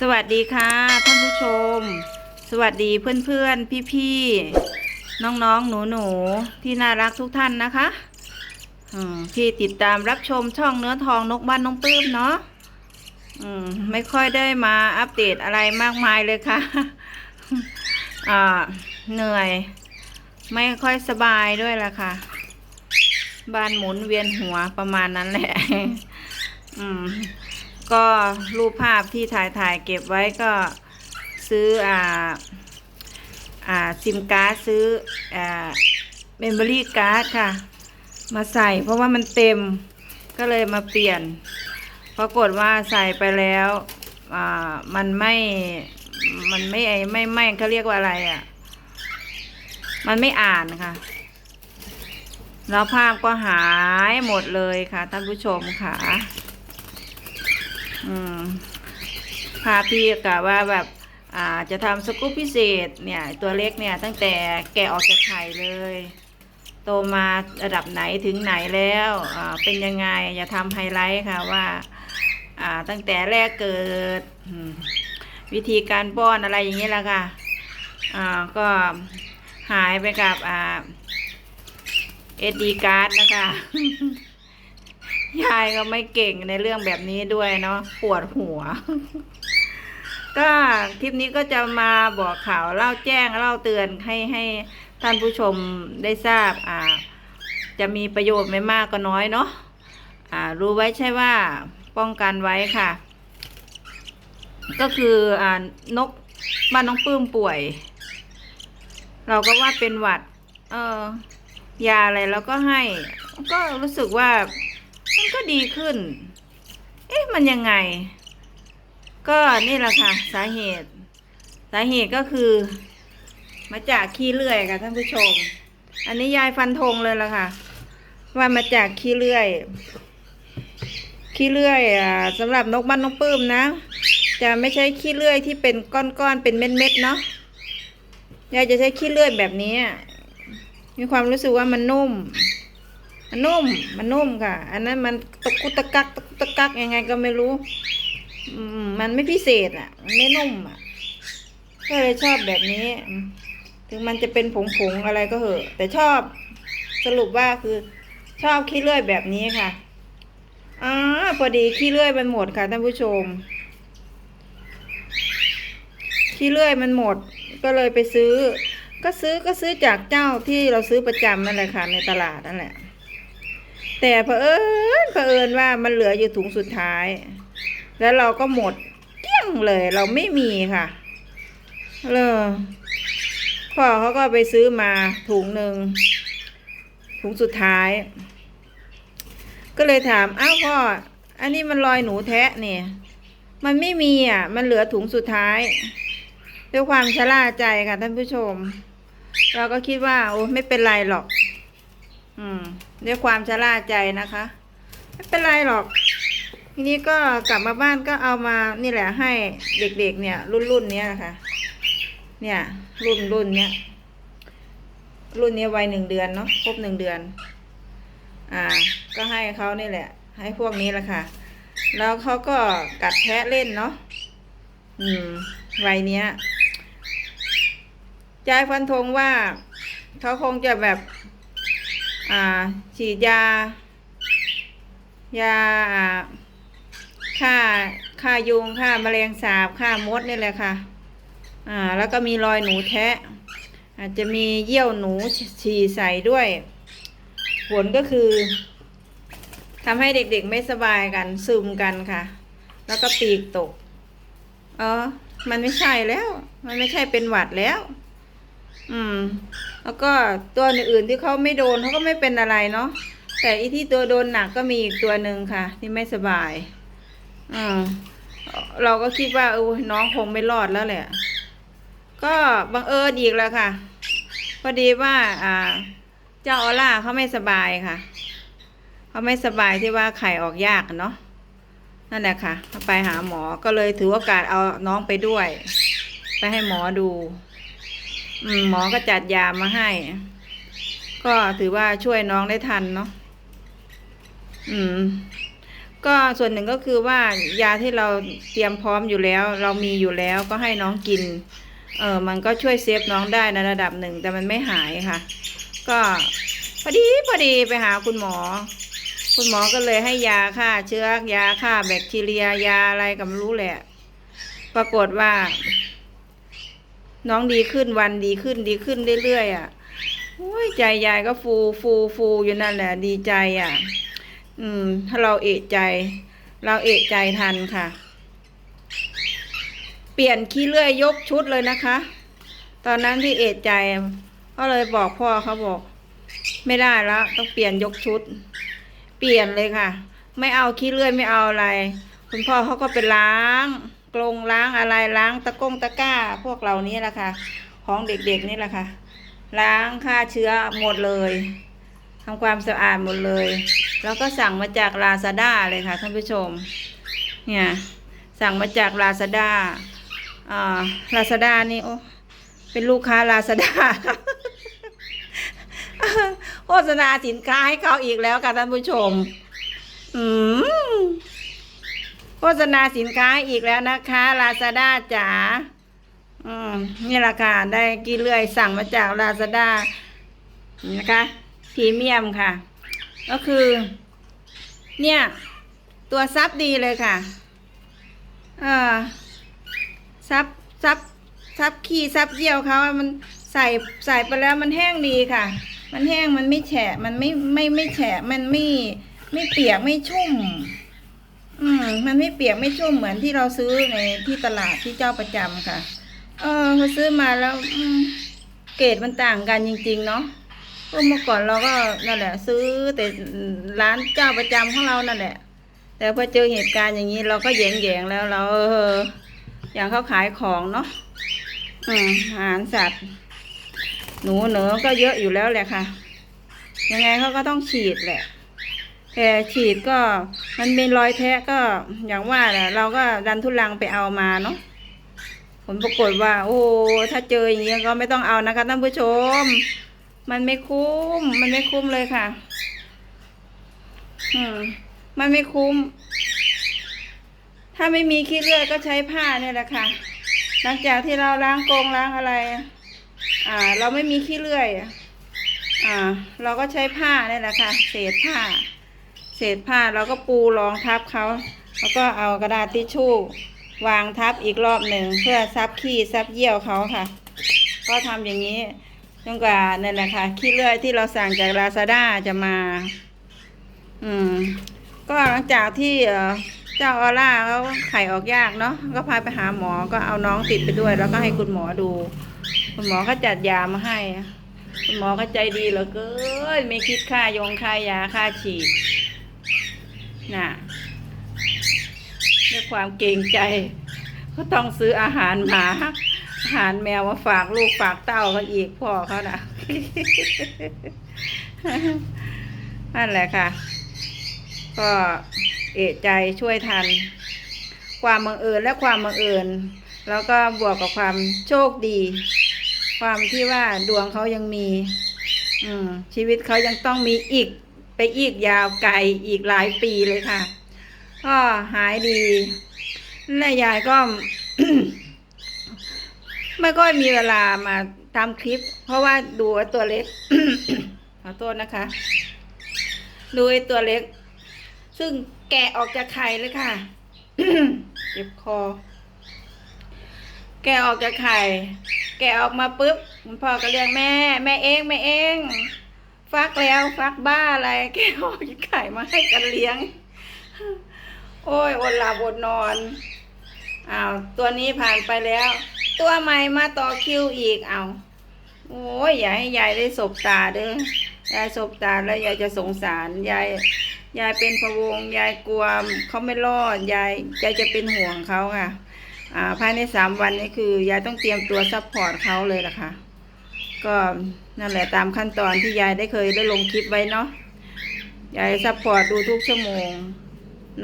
สวัสดีค่ะท่านผู้ชม สวัสดีเพื่อนๆพี่ๆน้องๆ หนูๆที่น่ารักทุกท่านนะคะที่ติดตามรับชมช่องเนื้อทองนกบ้านน้องปื้มเนาะไม่ค่อยได้มาอัปเดตอะไรมากมายเลยค่ะเหนื่อย ไม่ค่อยสบายด้วยล่ะค่ะ บ้านหมุนเวียนหัวประมาณนั้นแหละ อืม ก็รูปภาพที่ถ่ายถ่ายเก็บไว้ก็ซื้ออ่าอ่าซิมการ์ดซื้ออ่าเมมโมรี่การ์ดค่ะ มาใส่เพราะว่ามันเต็มก็เลยมาเปลี่ยน ปรากฏว่าใส่ไปแล้วอ่ามันไม่มันไม่ไอไม่ไม่เขาเรียกว่าอะไรอะ่ะ มันไม่อ่านค่ะ แล้วภาพก็หายหมดเลยค่ะท่านผู้ชมค่ะ อืมภาพี่กะว่าแบบอ่าจะทำสกู๊ปพิเศษเนี่ยตัวเล็กเนี่ยตั้งแต่แกะออกจากไข่เลย โตมาระดับไหนถึงไหนแล้วอ่าเป็นยังไงจะทำไฮไลท์ค่ะว่าอ่าตั้งแต่แรกเกิด วิธีการป้อนอะไรอย่างนี้แหละค่ะอ่าก็หายไปกับอ่าเอดีการ์ดนะคะ ยายก็ไม่เก่งในเรื่องแบบนี้ด้วยเนาะปวดหัว ก็คลิปนี้ก็จะมาบอกข่าวเล่าแจ้งเล่าเตือนให้ให้ท่านผู้ชมได้ทราบ อ่า จะมีประโยชน์ไม่มากก็น้อยเนาะอ่า รู้ไว้ใช่ว่าป้องกันไว้ค่ะ ก็คืออ่านกบ้านน้องปื้มป่วย เราก็ว่าเป็นหวัด เออยาอะไรเราก็ให้ ก็รู้สึกว่า มันก็ดีขึ้น เอ๊ะ มันยังไง ก็นี่แหละค่ะ สาเหตุ สาเหตุก็คือ มาจากขี้เลื่อยค่ะท่านผู้ชม อันนี้ยายฟันธงเลยละค่ะ ว่ามาจากขี้เลื่อย ขี้เลื่อยอ่าสำหรับนกบ้านนกปื้มนะ จะไม่ใช่ขี้เลื่อยที่เป็นก้อนๆเป็นเม็ดๆเนาะ ยายจะใช้ขี้เลื่อยแบบนี้ มีความรู้สึกว่ามันนุ่ม มันนุ่ม มันนุ่มค่ะ อันนั้นมันตะกุตะกักตะกุตะกักยังไงก็ไม่รู้ มันไม่พิเศษอะ มันไม่นุ่มอะ ก็เลยชอบแบบนี้ ถึงมันจะเป็นผงๆอะไรก็เหอะ แต่ชอบสรุปว่าคือ ชอบขี้เลื่อยแบบนี้ค่ะอ่าพอดีขี้เลื่อยมันหมดค่ะท่านผู้ชม ขี้เลื่อยมันหมด ก็เลยไปซื้อ ก็ซื้อก็ซื้อจากเจ้าที่เราซื้อประจำนั่นแหละค่ะในตลาดนั่นแหละ แต่เผอิญเผอิญว่ามันเหลืออยู่ถุงสุดท้าย แล้วเราก็หมดเกลี้ยงเลย เราไม่มีค่ะเลยพ่อเขาก็ไปซื้อมาถุงหนึ่งถุงสุดท้าย ก็เลยถามอ้าวพ่ออันนี้มันรอยหนูแทะเนี่ย มันไม่มีอะ มันเหลือถุงสุดท้าย ด้วยความชะล่าใจค่ะท่านผู้ชม เราก็คิดว่า โอ้ไม่เป็นไรหรอก อืม ด้วยความชะล่าใจนะคะ ไม่เป็นไรหรอก ทีนี้ก็กลับมาบ้านก็เอามานี่แหละให้เด็กๆเนี่ย รุ่นรุ่นๆเนี้ยนะคะเนี่ย รุ่นรุ่นเนี้ยรุ่นเนี้ยวัยหนึ่งเดือนเนาะครบหนึ่งเดือน อ่า ก็ให้เขานี่แหละ ให้พวกนี้แหละค่ะ แล้วเขาก็กัดแทะเล่นเนาะอืมวัยเนี้ยยายฟันธงว่าเขาคงจะแบบ อ่าฉีดยายาอ่าฆ่าฆ่ายุงฆ่าแมลงสาบฆ่ามดนี่แหละค่ะอ่าแล้วก็มีรอยหนูแทะ อาจจะมีเยี่ยวหนูฉี่ใส่ด้วย ผลก็คือทำให้เด็กๆไม่สบายกันซึมกันค่ะ แล้วก็ปีกตก เออ มันไม่ใช่แล้ว มันไม่ใช่เป็นหวัดแล้ว อืม แล้วก็ตัวอื่นๆที่เขาไม่โดนเขาก็ไม่เป็นอะไรเนาะแต่อีที่ตัวโดนหนักก็มีอีกตัวหนึ่งค่ะ ที่ไม่สบายอืมเราก็คิดว่าเออน้องคงไม่รอดแล้วแหละ ก็บังเอิญอีกแล้วค่ะ พอดีว่า อ่า เจ้าออล่าเขาไม่สบายค่ะเขาไม่สบายที่ว่าไข่ออกยากเนาะนั่นแหละค่ะไปหาหมอก็เลยถือโอกาสเอาน้องไปด้วย ไปให้หมอดู หมอก็จัดยามาให้ ก็ถือว่าช่วยน้องได้ทันเนาะอืม ก็ส่วนหนึ่งก็คือว่ายาที่เราเตรียมพร้อมอยู่แล้ว เรามีอยู่แล้วก็ให้น้องกิน เออมันก็ช่วยเซฟน้องได้ในระดับหนึ่งแต่มันไม่หายค่ะ ก็พอดีพอดีไปหาคุณหมอ คุณหมอก็เลยให้ยาฆ่าเชื้อยาฆ่าแบคทีเรียยาอะไรก็ไม่รู้แหละ ปรากฏว่า น้องดีขึ้นวันดีขึ้นดีขึ้นเรื่อยๆอะโอ้ยใจยายก็ฟูฟูฟูอยู่นั่นแหละ ดีใจอะ อืม ถ้าเราเอะใจ เราเอะใจทันค่ะ เปลี่ยนขี้เลื่อยยกชุดเลยนะคะ ตอนนั้นที่เอะใจ ก็เลยบอกพ่อเขาบอก ไม่ได้แล้วต้องเปลี่ยนยกชุด เปลี่ยนเลยค่ะ ไม่เอาขี้เลื่อยไม่เอาอะไร คุณพ่อเขาก็ไปล้าง กรงล้างอะไรล้างตะกงตะก้า พวกเรานี้แหละค่ะ ของเด็กๆนี่แหละค่ะ ล้างฆ่าเชื้อหมดเลยทำความสะอาดหมดเลย แล้วก็สั่งมาจากลาซาด้าเลยค่ะท่านผู้ชม เนี่ยสั่งมาจากลาซาด้าอ่าลาซาด้านี่โอ้เป็นลูกค้าลาซาด้าโฆษณาสินค้าให้เขาอีกแล้วค่ะท่านผู้ชม อืม โฆษณาสินค้าอีกแล้วนะคะลาซาด้าจ๋าอืมนี่แหละค่ะได้กี่เลื่อยสั่งมาจากลาซาด้านะคะพรีเมียมค่ะ ก็คือ เนี่ย ตัวซับดีเลยค่ะ เออซับซับซับขี้ซับเยี่ยวเขามันใส่ใส่ไปแล้วมันแห้งดีค่ะ มันแห้งมันไม่แฉะ มันไม่ไม่ไม่แฉะ มันไม่ไม่เปียกไม่ชุ่ม มันไม่เปียกไม่ชุ่มเหมือนที่เราซื้อในที่ตลาดที่เจ้าประจำค่ะ เออพอซื้อมาแล้วเกรดมันต่างกันจริง ๆ เนาะก็เมื่อก่อนเราก็นั่นแหละ ซื้อแต่ร้านเจ้าประจำของเรานั่นแหละ แต่พอเจอเหตุการณ์อย่างนี้เราก็แยงๆแล้วเราเออ อย่างเขาขายของเนาะอืมอาหารสัตว์ หนูเหนือก็เยอะอยู่แล้วแหละค่ะ ยังไงเขาก็ต้องฉีดแหละ แต่ฉีดก็มันเป็นรอยแทะก็อย่างว่าแหละเราก็ดันทุลังไปเอามาเนาะผลปรากฏว่า โอ้ถ้าเจออย่างนี้ยก็ไม่ต้องเอานะคะท่านผู้ชม มันไม่คุ้ม มันไม่คุ้มเลยค่ะ อืม มันไม่คุ้ม ถ้าไม่มีขี้เลือดก็ใช้ผ้าเนี่ยแหละค่ะ หลังจากที่เราล้างกรงล้างอะไร อ่า เราไม่มีขี้เลื่อยอ่า เราก็ใช้ผ้าเนี่ยแหละค่ะ เศษผ้า เศษผ้าเราก็ปูรองทับเขาแล้วก็เอากระดาษทิชชู่ วางทับอีกรอบหนึ่งเพื่อซับขี้ซับเยี่ยวเขาค่ะ ก็ทำอย่างนี้จนกว่านั่นแหละค่ะขี้เลื่อยที่เราสั่งจากลาซาด้าจะมา อืม ก็หลังจากที่เอ่อเจ้าออร่าเขาไข่ออกยากเนาะก็พาไปหาหมอก็เอาน้องติดไปด้วย แล้วก็ให้คุณหมอดู คุณหมอก็จัดยามาให้คุณหมอก็ใจดีเหลือเกินไม่คิดค่ายงค่ายาค่าฉีด น่ะด้วยความเกรงใจก็ต้องซื้ออาหารหมาอาหารแมวมาฝากลูกฝากเต้าเขาอีกพ่อเขานะนั่นแหละค่ะ ก็เอะใจช่วยทัน ความบังเอิญและความบังเอิญแล้วก็บวกกับความโชคดี ความที่ว่าดวงเขายังมี อืมชีวิตเขายังต้องมีอีก ไปอีกยาวไกลอีกหลายปีเลยค่ะ ก็หายดีและยายก็ ไม่ค่อยมีเวลามาทำคลิป เพราะว่าดูตัวเล็ก ขอโทษนะคะ ดูตัวเล็ก ซึ่งแกะออกจากไข่เลยค่ะเจ็บคอ แกะออกจากไข่ แกะออกมาปุ๊บคุณพ่อก็เรียกแม่ แม่เองแม่เอง ฟักแล้วฟักบ้าอะไร แกะออกจาไข่มาให้กันเลี้ยง โอ้ยอดหลับอดนอนอ้าวตัวนี้ผ่านไปแล้ว ตัวใหม่มาต่อคิวอีกเอาโอ้ยอย่าให้ยายได้สบตาเด้อยายสบตาแล้วยายจะสงสารยายยายเป็นพะวงยายกลัวเขาไม่รอดยายยายจะเป็นห่วงเขาค่ะอ่าภายในสามวันนี้คือยายต้องเตรียมตัวซัพพอร์ตเขาเลยล่ะค่ะ ก็ นั่นแหละตามขั้นตอนที่ยายได้เคยได้ลงคลิปไว้เนาะยายซัพพอร์ตดูทุกชั่วโมง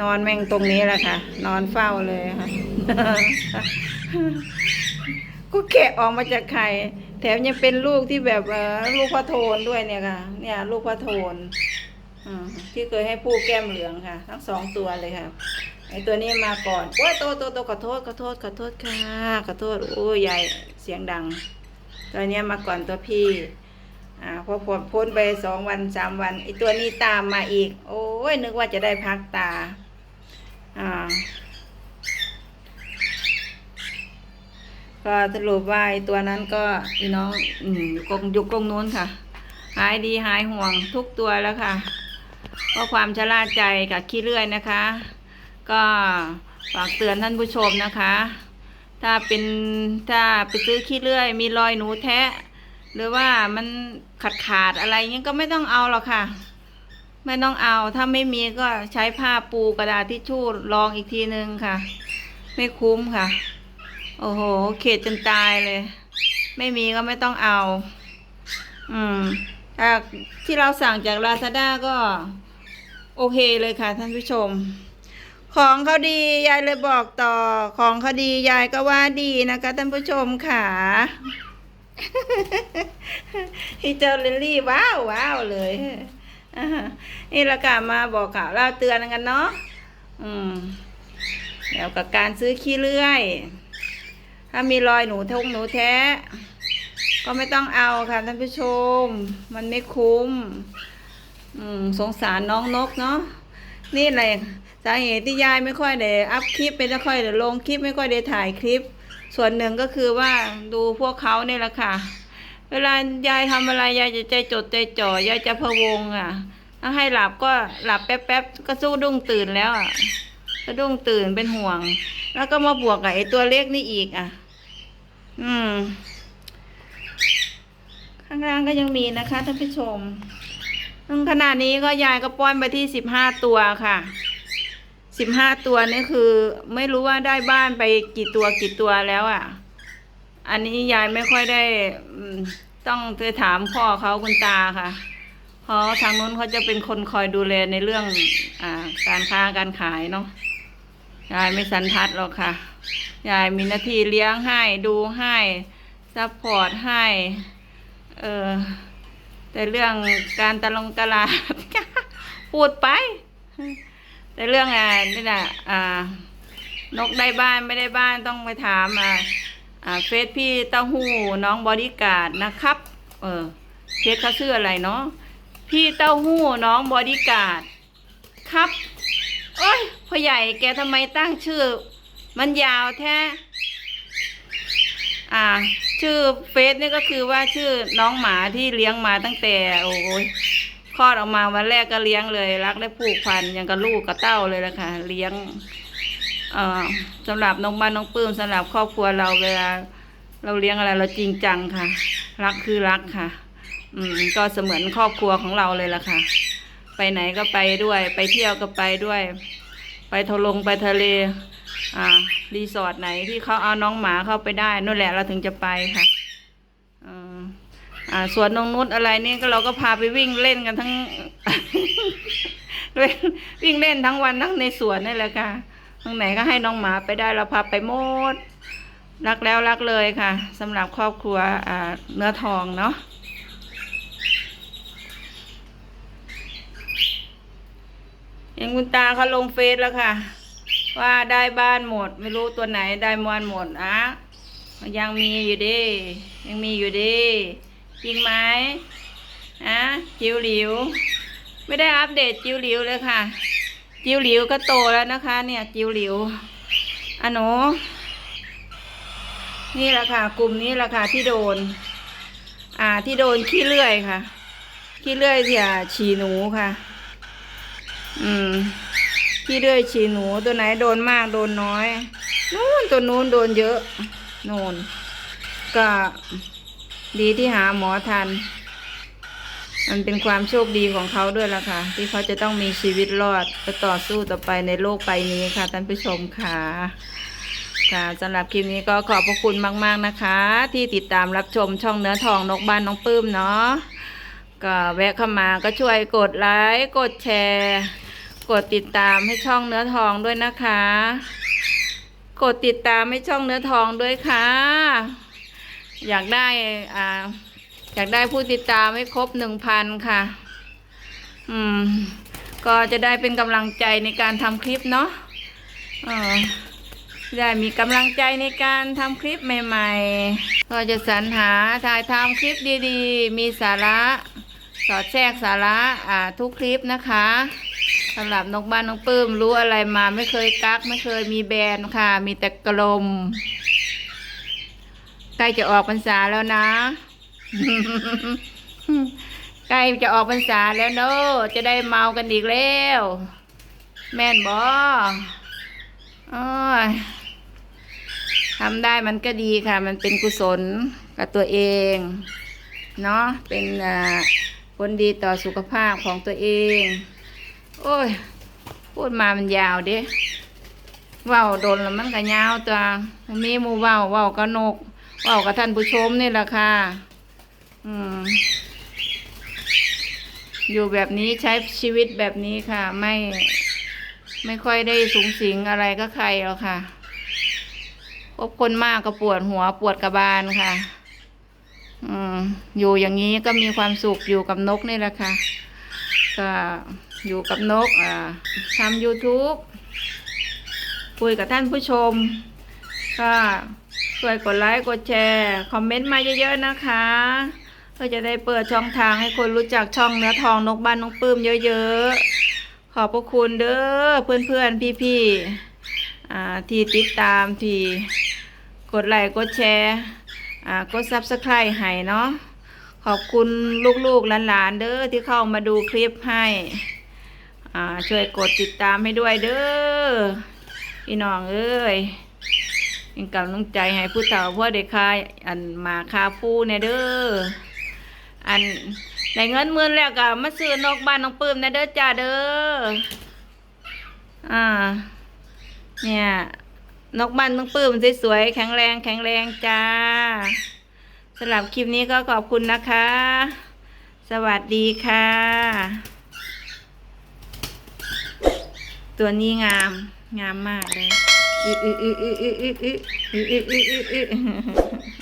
นอนแม่งตรงนี้แหละค่ะ นอนเฝ้าเลยค่ะก็แกะออกมาจากไข่แถมยังเป็นลูกที่แบบเออลูกพระโทนด้วยเนี่ยค่ะ เนี่ย ลูกพระโทนที่เคยให้ผู้แก้มเหลืองค่ะ ทั้งสองตัวเลยค่ะไอตัวนี้มาก่อนโอ้ยโตโตโตขอโทษขอโทษขอโทษค่ะขอโทษโอ้ยใหญ่เสียงดัง ตัวเนี้ยมาก่อนตัวพี่ อ่าพอผลพ้นไปสองวันสามวันไอตัวนี้ตามมาอีก โอ้ยนึกว่าจะได้พักตา อ่า ก็สรุปว่าไอตัวนั้นก็อีน้องอืมอยู่กรงอยู่กงนู้นค่ะ หายดีหายห่วงทุกตัวแล้วค่ะเพราะความชะล่าใจกับขี้เลื่อยนะคะ ก็ฝากเตือนท่านผู้ชมนะคะ ถ้าเป็นถ้าไปซื้อขี้เลื่อย มีรอยหนูแทะ หรือว่ามันขาดขาดๆอะไรเงี้ยก็ไม่ต้องเอาหรอกค่ะ ไม่ต้องเอาถ้าไม่มีก็ใช้ผ้าปูกระดาษทิชชู่รองอีกทีนึงค่ะ ไม่คุ้มค่ะ โอ้โห เข็ดจนตายเลย ไม่มีก็ไม่ต้องเอา อืมถ้าที่เราสั่งจากลาซาด้าก็ โอเคเลยค่ะ ท่านผู้ชม ของเขาดียายเลยบอกต่อ ของเขาดียายก็ว่าดีนะคะ ท่านผู้ชมค่ะ ที่เจอลิลลี่ว้าวว้าวเลยอ่านี่ละค่ะมาบอกข่าวเราเตือนกันเนาะอืมเดี๋ยวกับการซื้อขี้เลื่อย ถ้ามีรอยหนูทงหนูแท้ ก็ไม่ต้องเอาค่ะท่านผู้ชม มันไม่คุ้ม อืมสงสารน้องนกเนาะนี่แหละสาเหตุที่ยายไม่ค่อยได้อัพคลิปไม่ค่อยได้ลงคลิปไม่ค่อยได้ถ่ายคลิป ส่วนหนึ่งก็คือว่าดูพวกเขาเนี่ยแหละค่ะ เวลายายทำอะไรยายจะใจจดใจจ่อยายจะพะวงอะ ถ้าให้หลับก็หลับแป๊บๆก็สู้ดุ้งตื่นแล้วอะก็ดุ้งตื่นเป็นห่วง แล้วก็มาบวกกับไอ้ตัวเล็กนี่อีกอะ อืม ข้างล่างก็ยังมีนะคะท่านผู้ชมซึ่งขณะนี้ก็ยายก็ป้อนไปที่สิบห้าตัวค่ะ สิบห้าตัวนี่คือไม่รู้ว่าได้บ้านไปกี่ตัวกี่ตัวแล้วอะ อันนี้ยายไม่ค่อยได้ต้องไปถามพ่อเขาคุณตาค่ะเพราะทางนู้นเขาจะเป็นคนคอยดูแลในเรื่องอ่าการค้าการขายเนาะยายไม่สันทัดหรอกค่ะ ยายมีหน้าที่เลี้ยงให้ดูให้ซัพพอร์ตให้เออแต่เรื่องการตะลงตลาดพูดไป แต่เรื่องอ่านี่นะอ่านกได้บ้านไม่ได้บ้านต้องไปถามอ่าอ่าเฟซพี่เต้าหู้น้องบอดี้การ์ดนะครับ เออเฟซเขาชื่ออะไรเนาะพี่เต้าหู้น้องบอดี้การ์ดครับโอ้ยพ่อใหญ่แกทำไมตั้งชื่อ มันยาวแท้อ่า ชื่อเฟซนี่ก็คือว่าชื่อน้องหมาที่เลี้ยงมาตั้งแต่ โอ้ย คลอดออกมาวันแรกก็เลี้ยงเลย รักและผูกพันยังกับลูกกับเต้าเลยละค่ะ เลี้ยงเอ่อสำหรับน้องบ้านน้องปื้มสำหรับครอบครัวเราเวลาเราเลี้ยงอะไรเราจริงจังค่ะ รักคือรักค่ะ อืมก็เสมือนครอบครัวของเราเลยละค่ะ ไปไหนก็ไปด้วย ไปเที่ยวก็ไปด้วย ไปทะลงไปทะเล อ่า รีสอร์ทไหนที่เขาเอาน้องหมาเข้าไปได้นั่นแหละเราถึงจะไปค่ะอ่า อ่าสวนนงนุชอะไรนี่ก็เราก็พาไปวิ่งเล่นกันทั้ง วิ่งเล่นทั้งวันทั้งในสวนนี่แหละค่ะทางไหนก็ให้น้องหมาไปได้เราพาไปหมด รักแล้วรักเลยค่ะสำหรับครอบครัวอ่าเนื้อทองเนาะอย่างคุณตาเขาลงเฟซแล้วค่ะ ว่าได้บ้านหมด ไม่รู้ตัวไหนได้มวนหมดอะยังมีอยู่ดิยังมีอยู่ดิ จริงไหมอะจิ๋วหลิว ไม่ได้อัปเดตจิ๋วหลิวเลยค่ะ จิ๋วหลิวก็โตแล้วนะคะ เนี่ยจิ๋วหลิวอันหนูนี่แหละค่ะ กลุ่มนี้แหละค่ะที่โดน อ่าที่โดนขี้เลื่อยค่ะ ขี้เลื่อยเสียฉีหนูค่ะ อืมที่เลื่อยฉีหนูตัวไหนโดนมากโดนน้อย นู่นตัวนู้นโดนเยอะ โน่นก็ ดีที่หาหมอทัน มันเป็นความโชคดีของเขาด้วยล่ะค่ะ ที่เขาจะต้องมีชีวิตรอดไปต่อสู้ต่อไปในโลกใบนี้ค่ะท่านผู้ชมค่ะค่ะสำหรับคลิปนี้ก็ขอบพระคุณมาก ๆนะคะ ที่ติดตามรับชมช่องเนื้อทองนกบ้านน้องปื้มเนาะก็แวะเข้ามาก็ช่วยกดไลค์กดแชร์ กดติดตามให้ช่องเนื้อทองด้วยนะคะ กดติดตามให้ช่องเนื้อทองด้วยค่ะ อยากได้อ่าอยากได้ผู้ติดตามให้ครบหนึ่งพันค่ะ อืม ก็จะได้เป็นกำลังใจในการทำคลิปเนาะออได้มีกำลังใจในการทำคลิปใหม่ ๆ ก็จะสรรหาถ่ายทำคลิปดีๆ มีสาระ สอดแทรกสาระอ่าทุกคลิปนะคะสำหรับนกบ้านนกปื้มรู้อะไรมาไม่เคยกัก ไม่เคยมีแบรนด์ค่ะ มีแต่กลม ใกล้จะออกพรรษาแล้วนะ ใกล้จะออกพรรษาแล้วเนอะจะได้เมากันอีกแล้ว แม่นบอโอ้ยทำได้มันก็ดีค่ะ มันเป็นกุศลกับตัวเอง เนาะเป็นผลดีต่อสุขภาพของตัวเอง โอ้ย พูดมามันยาวเด้เว้าโดนแล้วมันก็ยาวตัวมีหมูเว้าเว้ากับนก เว้ากับท่านผู้ชมนี่แหละค่ะ อืม อยู่แบบนี้ใช้ชีวิตแบบนี้ค่ะ ไม่ไม่ค่อยได้สูงสิงอะไรก็ใครหรอกค่ะพบคนมากก็ปวดหัวปวดกระบาลค่ะ อืม อยู่อย่างนี้ก็มีความสุขอยู่กับนกนี่แหละค่ะ ก็อยู่กับนก อ่าทำ YouTube คุยกับท่านผู้ชม ก็ช่วยกดไลค์กดแชร์คอมเมนต์มาเยอะๆนะคะเพื่อจะได้เปิดช่องทางให้คนรู้จักช่องเนื้อทองนกบ้านนกปื้มเยอะๆ ขอบพระคุณเด้อเพื่อนๆพี่ๆอ่ที่ติดตามที่กดไลค์กดแชร์อ่ากดซับสไครต์ให้เนาะขอบคุณลูกๆหลานๆเด้อที่เข้ามาดูคลิปให้อ่าช่วยกดติดตามให้ด้วยเด้อพี่น้องเอ้ย เป็นกำลังใจให้ผู้เฒ่าพ่อเด็กคายอันมาคาฟูเน่เด้ออันได้เงินมื่นแล้วก็มาซื้อนกบ้านน้องปื้มนเด้อจ้าเด้ออ่า เนี่ยนกบ้านน้องปื้มสวยๆแข็งแรงแข็งแรงจ้าสำหรับคลิปนี้ก็ขอบคุณนะคะ สวัสดีค่ะ ตัวนี้งามงามมากเลย อึอึอึอึอึอึอึอึอึอึอึ